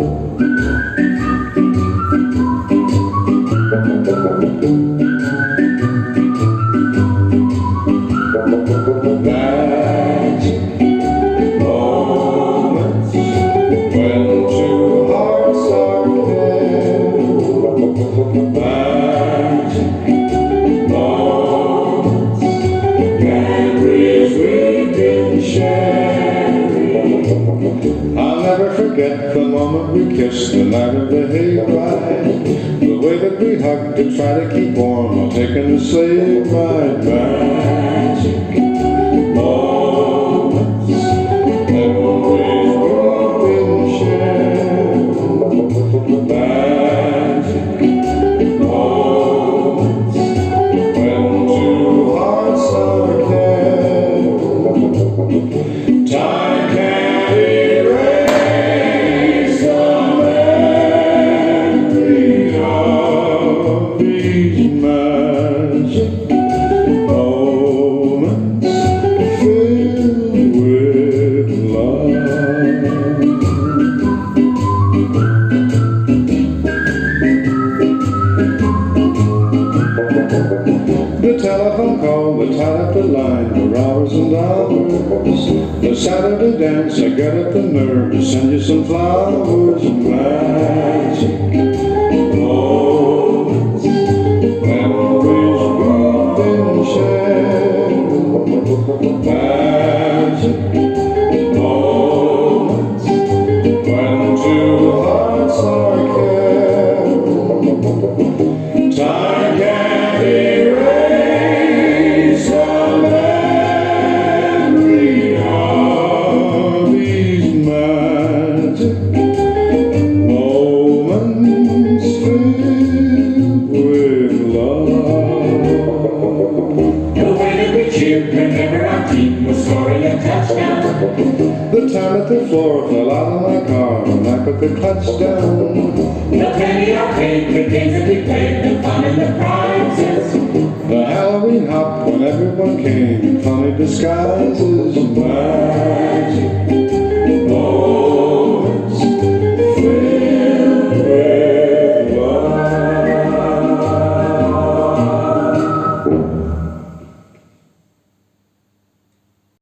Oh. Forget the moment we kissed the night of the hayride. The way that we hugged to try to keep warm while taking the sleigh ride. Tied up the line for hours and hours. The Saturday dance, I got up the nerve to send you some flowers. and Magic moments, oh, memories we've been sharing. Cheered whenever our team was scoring a touchdown. The time that the floor fell out of my car when I put the clutch down. The penny arcade, the games that we played, the fun and the prizes. The Halloween hop when everyone came in funny disguises. Magic